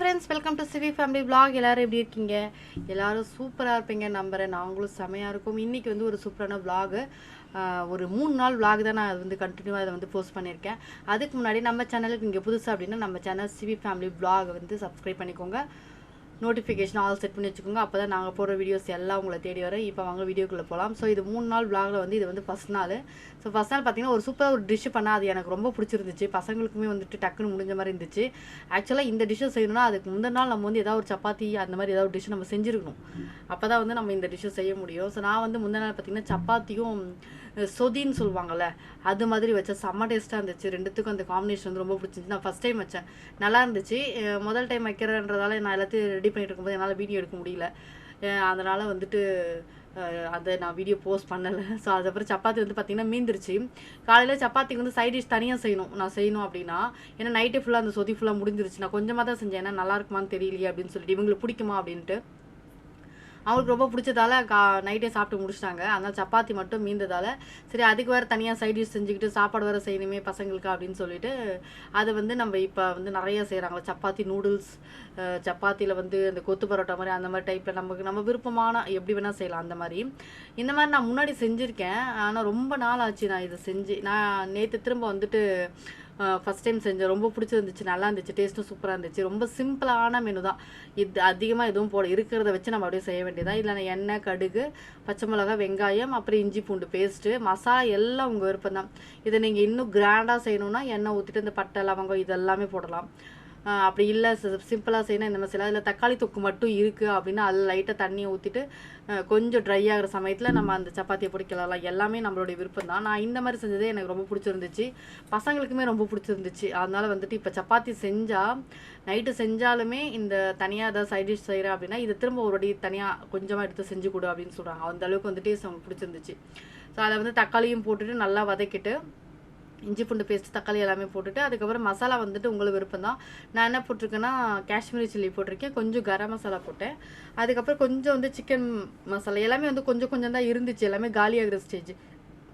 Friends welcome to CV family vlog. எல்லோரும் எப்படி இருக்கீங்க? எல்லோரும் சூப்பராக இருப்பீங்க நம்புகிறேன் நாங்களும் செமையாக இருக்கும். இன்றைக்கி வந்து ஒரு சூப்பரான விளாகு ஒரு மூணு நாள் விளாக் தான் நான் அது வந்து கண்டினியூவாக இதை வந்து போஸ்ட் பண்ணியிருக்கேன். அதுக்கு முன்னாடி நம்ம சேனலுக்கு இங்கே புதுசாக அப்படின்னா நம்ம சேனல் சிவி ஃபேமிலி vlog வந்து சப்ஸ்கிரைப் பண்ணிக்கோங்க. நோட்டிஃபிகேஷன் ஆல் செட் பண்ணி வச்சுக்கோங்க. அப்போ தான் நாங்கள் போடுற வீடியோஸ் எல்லாம் உங்களை தேடி வரும். இப்போ வாங்க வீடியோக்குள்ளே போகலாம் ஸோ இது மூணு நாள் விளாகில் வந்து இது வந்து ஃபஸ்ட் நாள். ஸோ ஃபஸ்ட் நாள் பார்த்தீங்கன்னா ஒரு சூப்பராக ஒரு டிஷ் பண்ணால் அது எனக்கு ரொம்ப பிடிச்சிருந்துச்சு. பசங்களுக்குமே வந்துட்டு டக்குன்னு முடிஞ்ச மாதிரி இருந்துச்சு. ஆக்சுவலாக இந்த டிஷ்ஷை செய்யணும்னா அதுக்கு முந்தின நாள் நம்ம வந்து ஏதாவது ஒரு சப்பாத்தி அந்த மாதிரி ஏதாவது ஒரு டிஷ் நம்ம செஞ்சுருக்கணும். அப்போ தான் வந்து நம்ம இந்த டிஷ்ஷை செய்ய முடியும். ஸோ நான் வந்து முந்தின நாள் பார்த்தீங்கன்னா சப்பாத்தியும் சொதின்னு சொல்லுவாங்கள்ல அது மாதிரி வச்சேன். செம்ம டேஸ்ட்டாக இருந்துச்சு. ரெண்டுத்துக்கும் அந்த காம்பினேஷன் வந்து ரொம்ப பிடிச்சிருந்துச்சு. நான் ஃபஸ்ட் டைம் வச்சேன். நல்லா இருந்துச்சு. முதல் டைம் வைக்கிறன்றதால நான் எல்லாத்தையும் ரெடி பண்ணிட்டு இருக்கும்போது என்னால் வீடியோ எடுக்க முடியல. அதனால் வந்துட்டு அதை நான் வீடியோ போஸ்ட் பண்ணலை. ஸோ அதுக்கப்புறம் சப்பாத்தி வந்து பார்த்தீங்கன்னா மீந்துருச்சு. காலையில் சப்பாத்திக்கு வந்து சைட் டிஷ் தனியாக செய்யணும். நான் செய்யணும் அப்படின்னா ஏன்னா நைட்டு ஃபுல்லாக அந்த சொதி ஃபுல்லாக முடிஞ்சிருச்சு. நான் கொஞ்சமாக தான் செஞ்சேன். ஏன்னா நல்லா இருக்குமான்னு தெரியலையே அப்படின்னு சொல்லிட்டு இவங்களுக்கு பிடிக்குமா அப்படின்ட்டு. அவங்களுக்கு ரொம்ப பிடிச்சதால கா நைட்டே சாப்பிட்டு முடிச்சிட்டாங்க. அதனால் சப்பாத்தி மட்டும் மீந்ததால். சரி அதுக்கு வேறு தனியாக சைட் டிஷ் செஞ்சுக்கிட்டு சாப்பாடு வேறு செய்யணுமே பசங்களுக்கு அப்படின்னு சொல்லிட்டு அதை வந்து நம்ம இப்போ வந்து நிறைய செய்கிறாங்க சப்பாத்தி நூடுல்ஸ் சப்பாத்தியில் வந்து அந்த கொத்து பரோட்டா மாதிரி அந்த மாதிரி டைப்பில் நமக்கு நம்ம விருப்பமான எப்படி வேணால் செய்யலாம் அந்த மாதிரி. இந்த மாதிரி நான் முன்னாடி செஞ்சுருக்கேன். ஆனால் ரொம்ப நாள் ஆச்சு நான் இதை செஞ்சு நான் நேற்று திரும்ப வந்துட்டு ஃபஸ்ட் டைம் செஞ்சேன் ரொம்ப பிடிச்சிருந்துச்சு நல்லா இருந்துச்சு டேஸ்ட்டும் சூப்பராக இருந்துச்சு. ரொம்ப சிம்பிளான மெனு தான். இது அதிகமாக எதுவும் போட இருக்கிறத வச்சு நம்ம அப்படியே செய்ய வேண்டியதான் இல்லை எண்ணெய் கடுகு பச்சை மிளகா வெங்காயம் அப்புறம் இஞ்சி பூண்டு பேஸ்ட்டு மசாலா எல்லாம் உங்கள் விருப்பம் தான் இதை நீங்கள் இன்னும் கிராண்டாக செய்யணும்னா எண்ணெய் ஊற்றிட்டு இந்த பட்டை லவங்கம் இதெல்லாமே போடலாம். அப்படி இல்லை சிம்பிளாக செய்யணும் இந்த மாதிரி செய்யலாம். இல்லை தக்காளி தொக்கு மட்டும் இருக்குது அப்படின்னா அதில் லைட்டாக தண்ணியை ஊற்றிட்டு கொஞ்சம் ட்ரை ஆகிற சமயத்தில் நம்ம அந்த சப்பாத்தியை பிடிக்கலாம் எல்லாமே நம்மளுடைய விருப்பம் தான் நான் இந்த மாதிரி செஞ்சதே எனக்கு ரொம்ப பிடிச்சிருந்துச்சு. பசங்களுக்குமே ரொம்ப பிடிச்சிருந்துச்சு. அதனால் வந்துட்டு இப்போ சப்பாத்தி செஞ்சால் நைட்டு செஞ்சாலுமே இந்த தனியாக ஏதாவது சைட் டிஷ் செய்கிறேன் அப்படின்னா இதை திரும்ப ஒரு தனியாக கொஞ்சமாக எடுத்து செஞ்சு கொடு அப்படின்னு சொல்கிறாங்க அந்த அளவுக்கு வந்துட்டு அவங்களுக்கு பிடிச்சிருந்துச்சு. ஸோ அதை வந்து தக்காளியும் போட்டுட்டு நல்லா வதக்கிட்டு இஞ்சி பூண்டு பேஸ்ட் தக்காளி எல்லாமே போட்டுட்டு அதுக்கப்புறம் மசாலா வந்துட்டு உங்களுக்கு விருப்பம் தான் நான் என்ன போட்டிருக்கேன்னா காஷ்மீரி சில்லி போட்டிருக்கேன். கொஞ்சம் கரம் மசாலா போட்டேன். அதுக்கப்புறம் கொஞ்சம் வந்து சிக்கன் மசாலா எல்லாமே வந்து கொஞ்சம் கொஞ்சம் தான் இருந்துச்சு. எல்லாமே காலியாகிற ஸ்டேஜ்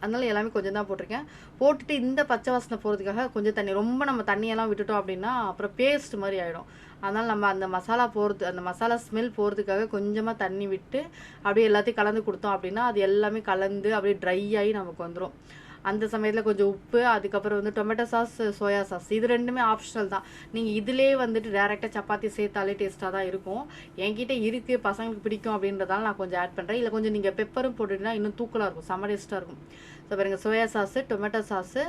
அதனால எல்லாமே கொஞ்சம் தான் போட்டிருக்கேன். போட்டுட்டு இந்த பச்சை வாசனை போகிறதுக்காக கொஞ்சம் தண்ணி ரொம்ப நம்ம தண்ணியெல்லாம் விட்டுட்டோம் அப்படின்னா அப்புறம் பேஸ்ட் மாதிரி ஆகிடும் அதனால் நம்ம அந்த மசாலா போகிறது அந்த மசாலா ஸ்மெல் போகிறதுக்காக கொஞ்சமாக தண்ணி விட்டு அப்படியே எல்லாத்தையும் கலந்து கொடுத்தோம் அப்படின்னா அது எல்லாமே கலந்து அப்படியே ட்ரை ஆகி நமக்கு வந்துடும் அந்த சமயத்தில் கொஞ்சம் உப்பு அதுக்கப்புறம் வந்து டொமேட்டோ சாஸ் சோயா சாஸ் இது ரெண்டுமே ஆப்ஷனல் தான். நீங்கள் இதிலே வந்துட்டு டேரெக்டாக சப்பாத்தி சேர்த்தாலே டேஸ்ட்டாக தான் இருக்கும். என்கிட்ட இருக்குது பசங்களுக்கு பிடிக்கும் அப்படின்றதால நான் கொஞ்சம் ஆட் பண்ணுறேன் இல்லை கொஞ்சம் நீங்கள் பெப்பரும் போட்டுட்டீங்கன்னா இன்னும் தூக்கலாக இருக்கும் செம்ம டேஸ்ட்டாக இருக்கும். ஸோ பாருங்கள் சோயா சாஸு டொமேட்டோ சாஸு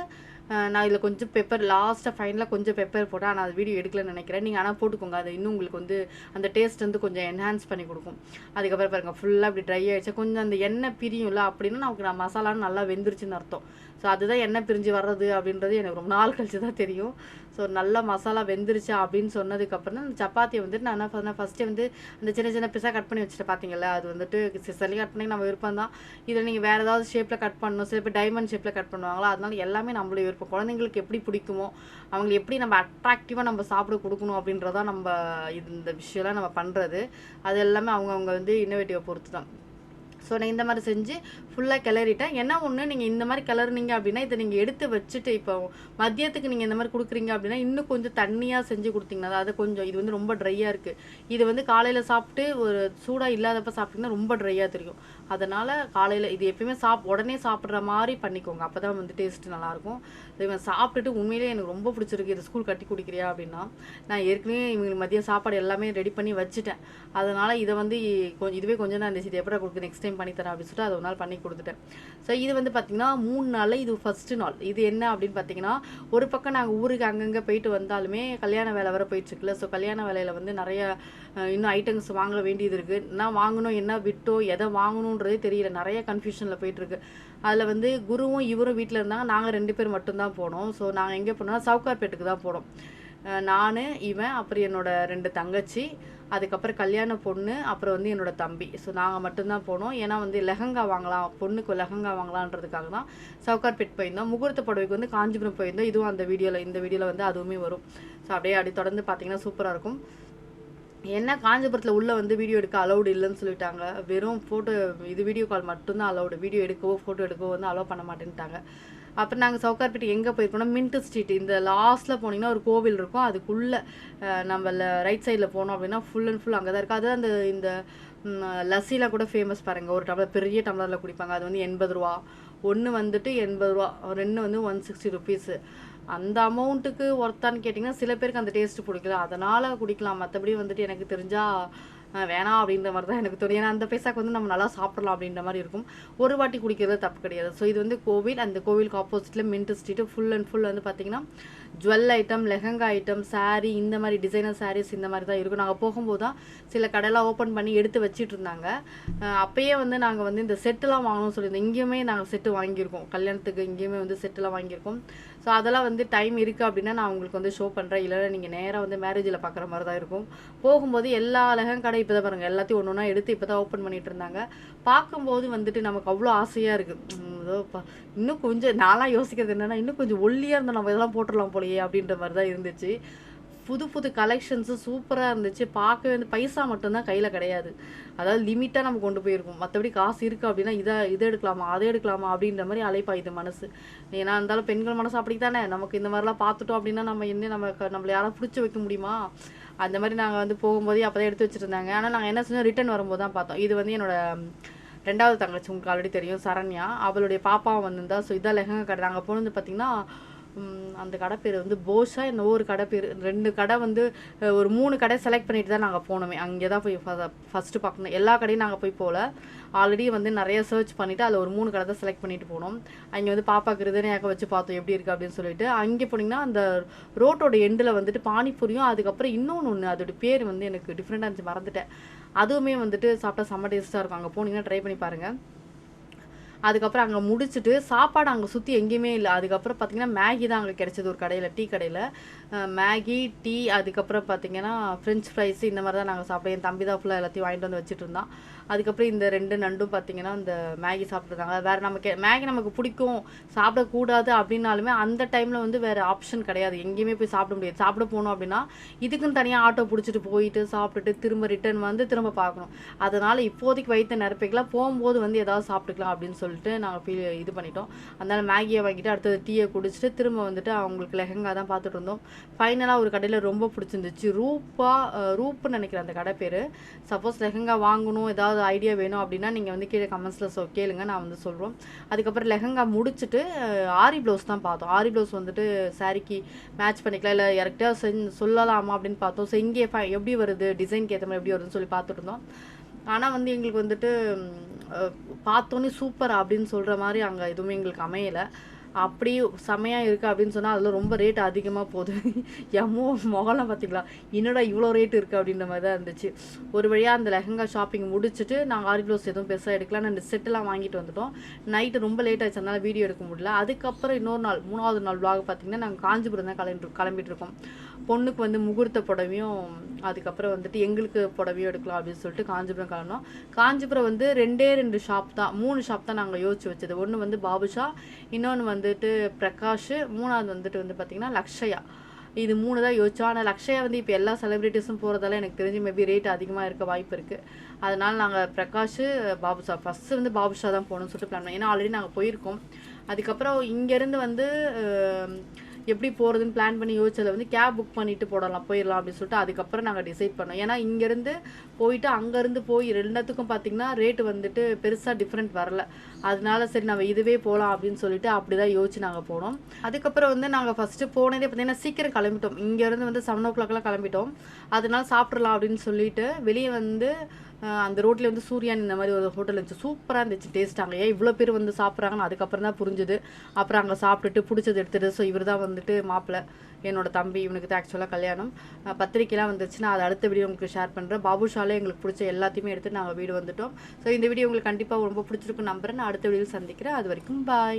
நான் இதில் கொஞ்சம் பெப்பர் லாஸ்ட்டாக ஃபைனலாக கொஞ்சம் பெப்பர் போட்டேன் ஆனால் அது வீடியோ எடுக்கலன்னு நினைக்கிறேன். நீங்கள் ஆனால் போட்டுக்கோங்க. அது இன்னும் உங்களுக்கு வந்து அந்த டேஸ்ட் வந்து கொஞ்சம் என்ஹான்ஸ் பண்ணி கொடுக்கும். அதுக்கப்புறம் பாருங்கள் ஃபுல்லாக அப்படி ட்ரை ஆகிடுச்சு கொஞ்சம் அந்த எண்ணெய் பிரியும்ல அப்படின்னா நமக்கு நான் மசாலான்னு நல்லா வெந்துருச்சுன்னு அர்த்தம். ஸோ அதுதான் எண்ணெய் பிரிஞ்சு வர்றது அப்படின்றது எனக்கு ரொம்ப நாள் கழிச்சு தான் தெரியும். ஸோ நல்லா மசாலா வெந்துருச்சு அப்படின்னு சொன்னதுக்கப்புறம் அந்த சப்பாத்தியை வந்துட்டு நான் என்ன ஃபஸ்ட்டே வந்து அந்த சின்ன சின்ன பிசா கட் பண்ணி வச்சுட்டு பார்த்தீங்களா அது வந்துட்டு சிசலி கட் பண்ணி நம்ம விருப்பம் தான். இதில் நீங்கள் வேறு ஏதாவது ஷேப்பில் கட் பண்ணணும் சில பேர் டைமண்ட் ஷேப்பில் கட் பண்ணுவாங்களா? அதனால எல்லாமே நம்மளுடைய விருப்பம். குழந்தைங்களுக்கு எப்படி பிடிக்குமோ அவங்களுக்கு எப்படி நம்ம அட்ராக்டிவாக நம்ம சாப்பிட கொடுக்கணும் அப்படின்றதான் நம்ம இந்த விஷயம்லாம் நம்ம பண்ணுறது அது எல்லாமே அவங்கவுங்க வந்து இன்னோவேட்டிவை பொறுத்து தான் ஸோ நான் இந்த மாதிரி செஞ்சு ஃபுல்லாக கிளறிட்டேன். என்ன ஒன்று நீங்கள் இந்த மாதிரி கிளறுனீங்க அப்படின்னா இதை நீங்கள் எடுத்து வச்சுட்டு இப்போ மதியத்துக்கு நீங்கள் இந்த மாதிரி கொடுக்குறீங்க அப்படின்னா இன்னும் கொஞ்சம் தண்ணியாக செஞ்சு கொடுத்தீங்கன்னா அது கொஞ்சம் இது வந்து ரொம்ப ட்ரையாக இருக்குது இது வந்து காலையில் சாப்பிட்டு ஒரு சூடாக இல்லாதப்ப சாப்பிட்டிங்கன்னா ரொம்ப ட்ரையாக தெரியும். அதனால் காலையில் இது எப்பயுமே சாப் உடனே சாப்பிட்ற மாதிரி பண்ணிக்கோங்க. அப்போ தான் வந்து டேஸ்ட்டு நல்லாயிருக்கும். இவன் சாப்பிட்டுட்டு உண்மையிலே எனக்கு ரொம்ப பிடிச்சிருக்கு. இது ஸ்கூல் கட்டி குடிக்கிறியா அப்படின்னா நான் ஏற்கனவே இவங்களுக்கு மதியம் சாப்பாடு எல்லாமே ரெடி பண்ணி வச்சுட்டேன். அதனால் இதை வந்து கொஞ்சம் இதுவே கொஞ்சம் நான் இருந்துச்சு. இது எப்படி கொடுக்கு நெக்ஸ்ட் டைம் பண்ணித்தரேன் அப்படின்னு சொல்லிட்டு அது ஒரு நாள் பண்ணி கொடுத்துட்டேன். ஸோ இது வந்து பார்த்திங்கன்னா மூணு நாளில் இது ஃபஸ்ட்டு நாள். இது என்ன அப்படின்னு பார்த்தீங்கன்னா ஒரு பக்கம் நாங்கள் ஊருக்கு அங்கங்கே போயிட்டு வந்தாலுமே கல்யாண வேலை வர போயிட்டுருக்குல்ல ஸோ கல்யாண வேலையில் வந்து நிறைய இன்னும் ஐட்டம்ஸ் வாங்க வேண்டியது இருக்குது என்ன வாங்கணும் என்ன விட்டோம் எதை வாங்கணுன்றதே தெரியல. நிறைய கன்ஃபியூஷனில் போயிட்டுருக்கு அதில் வந்து குருவும் இவரும் வீட்டில் இருந்தாங்க. நாங்கள் ரெண்டு பேர் மட்டும்தான் போனோம். ஸோ நாங்கள் எங்கே போனோம்னா சவுகார்பேட்டுக்கு தான் போனோம். நான் இவன் அப்புறம் என்னோட ரெண்டு தங்கச்சி அதுக்கப்புறம் கல்யாண பொண்ணு அப்புறம் வந்து என்னோட தம்பி. ஸோ நாங்கள் மட்டும்தான் போனோம். ஏன்னா வந்து லெஹங்கா வாங்கலாம் பொண்ணுக்கு லெஹங்கா வாங்கலான்றதுக்காக தான் சவுகார்பேட் போயிருந்தோம். முகூர்த்த புடவைக்கு வந்து காஞ்சிபுரம் போயிருந்தோம். இதுவும் அந்த வீடியோவில் இந்த வீடியோவில் வந்து அதுவுமே வரும். ஸோ அப்படியே அப்படி தொடர்ந்து பார்த்தீங்கன்னா சூப்பராக இருக்கும். என்ன காஞ்சிபுரத்தில் உள்ளே வந்து வீடியோ எடுக்க அலௌடு இல்லைன்னு சொல்லிட்டாங்க. வெறும் ஃபோட்டோ இது வீடியோ கால் மட்டும்தான் அலௌடு வீடியோ எடுக்கவோ ஃபோட்டோ எடுக்கவோ வந்து அலோவ் பண்ண மாட்டேன்ட்டாங்க. அப்புறம் நாங்கள் சவுக்கார்பேட்டை எங்கே போயிருக்கோம்னா மின்ட் ஸ்ட்ரீட். இந்த லாஸ்ட்டில் போனீங்கன்னா ஒரு கோவில் இருக்கும். அதுக்குள்ளே நம்ம ரைட் சைடில் போனோம் அப்படின்னா ஃபுல் அண்ட் ஃபுல் அங்கே தான் இருக்குது அது அந்த இந்த ம், லஸ்ஸியில் கூட ஃபேமஸ் பாருங்கள் ஒரு டம்ளர் பெரிய டம்ளரில் குடிப்பாங்க. அது வந்து எண்பது ரூபா. ஒன்று வந்துட்டு எண்பது ரூபா. ரெண்டு வந்து ஒன் சிக்ஸ்டி ருபீஸு அந்த அமௌண்ட்டுக்கு ஒர்த்தான்னு கேட்டிங்கன்னா சில பேருக்கு அந்த டேஸ்ட்டு பிடிக்கல. அதனால் குடிக்கலாம். மற்றபடி வந்துட்டு எனக்கு தெரிஞ்சால் வேணாம் அப்படின்ற மாதிரி தான் எனக்கு தோணும் ஏன்னா அந்த பைசாக்கு வந்து நம்ம நல்லா சாப்பிடலாம் அப்படின்ற மாதிரி இருக்கும். ஒரு வாட்டி குடிக்கிறது தப்பு கிடையாது. ஸோ இது வந்து கோவில். அந்த கோவிலுக்கு ஆப்போசிட்டில் mint street full and full வந்து பார்த்திங்கன்னா jewel item lehenga item sari இந்த மாதிரி டிசைனர் சாரீஸ் இந்த மாதிரி தான் இருக்கும். நாங்கள் போகும்போது தான் சில கடையெல்லாம் ஓப்பன் பண்ணி எடுத்து வச்சிட்டு இருந்தாங்க அப்போயே வந்து நாங்கள் வந்து இந்த செட்டெல்லாம் வாங்கணும்னு சொல்லியிருந்தோம். இங்கேயுமே நாங்கள் செட்டு வாங்கியிருக்கோம். கல்யாணத்துக்கு இங்கேயுமே வந்து செட்டெல்லாம் வாங்கியிருக்கோம். ஸோ அதெல்லாம் வந்து டைம் இருக்குது அப்படின்னா நான் உங்களுக்கு வந்து ஷோ பண்ணுறேன் இல்லைன்னா நீங்கள் நேராக வந்து மேரேஜில் பார்க்குற மாதிரி தான் இருக்கும். போகும்போது எல்லா அழகும் கடை இப்போ தான் பாருங்கள் எல்லாத்தையும் ஒன்று ஒன்றா எடுத்து இப்போ தான் ஓப்பன் பண்ணிகிட்டு இருந்தாங்க. பார்க்கும்போது வந்துட்டு நமக்கு அவ்வளோ ஆசையாக இருக்குது ஏதோ இன்னும் கொஞ்சம் நான்லாம் யோசிக்கிறது என்னென்னா இன்னும் கொஞ்சம் ஒல்லியாக இருந்தால் நம்ம இதெல்லாம் போட்டுடலாம் போலையே அப்படின்ற மாதிரி தான் இருந்துச்சு. புது புது கலெக்ஷன்ஸும் சூப்பராக இருந்துச்சு. பார்க்கவே வந்து பைசா மட்டும்தான் கையில் கிடையாது. அதாவது லிமிட்டாக நம்ம கொண்டு போயிருக்கோம். மற்றபடி காசு இருக்குது அப்படின்னா இதை இதை எடுக்கலாமா அதை எடுக்கலாமா அப்படின்ற மாதிரி அலைப்பாயுது மனசு. ஏன்னா இருந்தாலும் பெண்கள் மனசு அப்படி தானே நமக்கு இந்த மாதிரிலாம் பார்த்துட்டோம் அப்படின்னா நம்ம என்ன நம்ம நம்மளை யாராவது பிடிச்சி வைக்க முடியுமா? அந்த மாதிரி நாங்கள் வந்து போகும்போதே அப்போ தான் எடுத்து வச்சுருந்தாங்க. ஆனால் நாங்கள் என்ன செஞ்சோம்? ரிட்டர்ன் வரும்போது தான் பார்த்தோம். இது வந்து என்னோட ரெண்டாவது தங்கச்சி. உங்களுக்கு ஆல்ரெடி தெரியும். சரண்யா. அவளுடைய பாப்பாவும் வந்திருந்தா. ஸோ இதான் லெஹங்கா கடை. நாங்கள் போனது பார்த்தீங்கன்னா அந்த கடை பேர் வந்து போஷா என்ன ஒரு கடை பேர். ரெண்டு கடை வந்து ஒரு மூணு கடை செலக்ட் பண்ணிட்டு தான் நாங்கள் போனோமே. அங்கே தான் போய் ஃபஸ்ட்டு பார்க்கணும். எல்லா கடையும் நாங்கள் போய் போகல. ஆல்ரெடி வந்து நிறைய சர்ச் பண்ணிவிட்டு அதில் ஒரு மூணு கடை தான் செலக்ட் பண்ணிட்டு போனோம். அங்கே வந்து பாப்பாக்கு ரிதனையாக்க வச்சு பார்த்தோம் எப்படி இருக்குது அப்படின்னு சொல்லிட்டு. அங்கே போனீங்கன்னா அந்த ரோட்டோட எண்டில் வந்துட்டு பானிபூரியும் அதுக்கப்புறம் இன்னொன்று ஒன்று அதோட பேர் வந்து எனக்கு டிஃப்ரெண்ட்டாக இருந்துச்சு மறந்துட்டேன். அதுவுமே வந்துட்டு சாப்பிட்டா செம்ம டேஸ்ட்டாக இருக்கும். அங்கே போனீங்கன்னா ட்ரை பண்ணி பாருங்கள் அதுக்கப்புறம் அங்கே முடிச்சுட்டு சாப்பாடு அங்கே சுற்றி எங்கேயுமே இல்லை. அதுக்கப்புறம் பார்த்தீங்கன்னா மேகி தான் அங்கே கிடச்சிது ஒரு கடையில் டீ கடையில். மேகி டீ அதுக்கப்புறம் பார்த்தீங்கன்னா ஃப்ரெஞ்ச் ஃப்ரைஸ் இந்த மாதிரி தான் நாங்கள் சாப்பிட்டோம் என் தம்பி தான் ஃபுல்லாக எல்லாத்தையும் வாங்கிட்டு வந்து வச்சுட்டு இருந்தான். அதுக்கப்புறம் இந்த ரெண்டு நண்டும் பார்த்தீங்கன்னா இந்த மேகி சாப்பிட்ருக்காங்க வேறு நமக்கு மேகி நமக்கு பிடிக்கும் சாப்பிடக்கூடாது அப்படின்னாலுமே அந்த டைமில் வந்து வேறு ஆப்ஷன் கிடையாது. எங்கேயுமே போய் சாப்பிட முடியாது. சாப்பிட போனோம் அப்படின்னா இதுக்குன்னு தனியாக ஆட்டோ பிடிச்சிட்டு போயிட்டு சாப்பிட்டுட்டு திரும்ப ரிட்டர்ன் வந்து திரும்ப பார்க்கணும். அதனால் இப்போதைக்கு வைத்த நிரப்பிக்கலாம் போகும்போது வந்து ஏதாவது சாப்பிட்டுக்கலாம் அப்படின்னு சொல்லி சொல்லிட்டு நாங்கள் ஃபீல் இது பண்ணிட்டோம். அதனால் மேகியை வாங்கிட்டு அடுத்தது டீயை குடிச்சிட்டு திரும்ப வந்துட்டு அவங்களுக்கு லெஹங்கா தான் பார்த்துட்டு இருந்தோம். ஃபைனலாக ஒரு கடையில் ரொம்ப பிடிச்சிருந்துச்சு. ரூப்பா ரூப்னு ரூப்புன்னு நினைக்கிறேன் அந்த கடை பேர். சப்போஸ் லெஹங்கா வாங்கணும் ஏதாவது ஐடியா வேணும் அப்படின்னா நீங்கள் வந்து கீழே கமெண்ட்ஸில் சொ கேளுங்க நான் வந்து சொல்கிறோம் அதுக்கப்புறம் லெஹங்கா முடிச்சுட்டு ஆரி ப்ளவுஸ் தான் பார்த்தோம். ஆரி ப்ளவுஸ் வந்துட்டு சாரிக்கு மேட்ச் பண்ணிக்கலாம் இல்லை யார்கிட்டயா செஞ்சு சொல்லலாமா அப்படின்னு பார்த்தோம். ஸோ இங்கே எப்படி வருது? டிசைனுக்கு ஏற்ற மாதிரி எப்படி வருதுன்னு சொல்லி பார்த்துட்டு இருந்தோம். ஆனால் வந்து எங்களுக்கு வந்துட்டு பார்த்தோன்னே சூப்பர் அப்படின்னு சொல்கிற மாதிரி அங்கே எதுவுமே எங்களுக்கு அமையலை. அப்படி செமையாக இருக்குது அப்படின்னு சொன்னால் அதில் ரொம்ப ரேட் அதிகமாக போகுது. எம்மோ முகலாம் பார்த்திங்களா என்னடா இவ்வளோ ரேட் இருக்குது அப்படின்ற மாதிரி தான் இருந்துச்சு. ஒரு வழியாக அந்த லெஹங்கா ஷாப்பிங் முடிச்சுட்டு நாங்கள் ஆரி ப்ளவுஸ் எதுவும் பெருசாக எடுக்கலாம்னு அந்த செட்டெல்லாம் வாங்கிட்டு வந்துட்டோம். நைட்டு ரொம்ப லேட் ஆச்சு. வீடியோ எடுக்க முடியல. அதுக்கப்புறம் இன்னொரு நாள் மூணாவது நாள் vlog பார்த்திங்கன்னா நாங்கள் காஞ்சிபுரம் தான் கிளம்பி கிளம்பிட்டு இருக்கோம். பொண்ணுக்கு வந்து முகூர்த்த புடவையும் அதுக்கப்புறம் வந்துட்டு எங்களுக்கு புடவையும் எடுக்கலாம் அப்படின்னு சொல்லிட்டு காஞ்சிபுரம் கிளம்பினோம். காஞ்சிபுரம் வந்து ரெண்டே ரெண்டு ஷாப் தான். மூணு ஷாப் தான் நாங்கள் யோசிச்சு வச்சது. ஒன்று வந்து பாபுஷா இன்னொன்று வந்துட்டு பிரகாஷ் மூணாவது வந்துட்டு வந்து பார்த்திங்கன்னா லக்ஷயா. இது மூணு தான் யோசிச்சோம். ஆனால் லக்ஷயா வந்து இப்போ எல்லா செலிப்ரிட்டிஸும் போகிறதால எனக்கு தெரிஞ்சு மேபி ரேட் அதிகமாக இருக்க வாய்ப்பு இருக்குது அதனால் நாங்கள் பிரகாஷ் பாபுஷா ஃபஸ்ட்டு வந்து பாபுஷா தான் போகணும்னு சொல்லிட்டு பிளான் பண்ணோம். ஏன்னா ஆல்ரெடி நாங்கள் போயிருக்கோம். அதுக்கப்புறம் இங்கேருந்து வந்து எப்படி போகிறதுன்னு பிளான் பண்ணி யோசிச்சதை வந்து கேப் புக் பண்ணிவிட்டு போடலாம் போயிடலாம் அப்படின்னு சொல்லிட்டு அதுக்கப்புறம் நாங்கள் டிசைட் பண்ணோம். ஏன்னா இங்கேருந்து போயிட்டு அங்கேருந்து போய் ரெண்டுத்துக்கும் பார்த்தீங்கன்னா ரேட்டு வந்துட்டு பெருசாக டிஃப்ரெண்ட் வரல. அதனால சரி நம்ம இதுவே போகலாம் அப்படின்னு சொல்லிட்டு அப்படி தான் யோசிச்சு நாங்கள் போனோம். அதுக்கப்புறம் வந்து நாங்கள் ஃபஸ்ட்டு போனதே பார்த்தீங்கன்னா சீக்கிரம் கிளம்பிட்டோம். இங்கேருந்து வந்து செவன் ஓ கிளாக்லாம் கிளம்பிட்டோம். அதனால சாப்பிட்றலாம் அப்படின்னு சொல்லிட்டு வெளியே வந்து அந்த ரோட்டில் வந்து சூரியன் இந்த மாதிரி ஒரு ஹோட்டல் இருந்துச்சு சூப்பராக இருந்துச்சு டேஸ்ட் அங்கே. ஏன் இவ்வளோ பேர் வந்து சாப்பிட்றாங்கன்னு அதுக்கப்புறம் தான் புரிஞ்சுது. அப்புறம் அங்கே சாப்பிட்டுட்டு பிடிச்சது எடுத்துட்டு ஸோ இவர் தான் வந்துட்டு மாப்பிள்ளை என்னோட தம்பி இவனுக்கு தான் ஆக்சுவலாக கல்யாணம். பத்திரிக்கைலாம் வந்துச்சு நான் அதை அடுத்த வீடியோ உங்களுக்கு ஷேர் பண்ணுறேன் பாபுஷாலே எங்களுக்கு பிடிச்ச எல்லாத்தையுமே எடுத்து நாங்கள் வீடு வந்துட்டோம். ஸோ இந்த வீடியோ உங்களுக்கு கண்டிப்பாக ரொம்ப பிடிச்சிருக்கும் நம்புறேன். நான் அடுத்த வீடியோவில் சந்திக்கிறேன். அது வரைக்கும் பாய்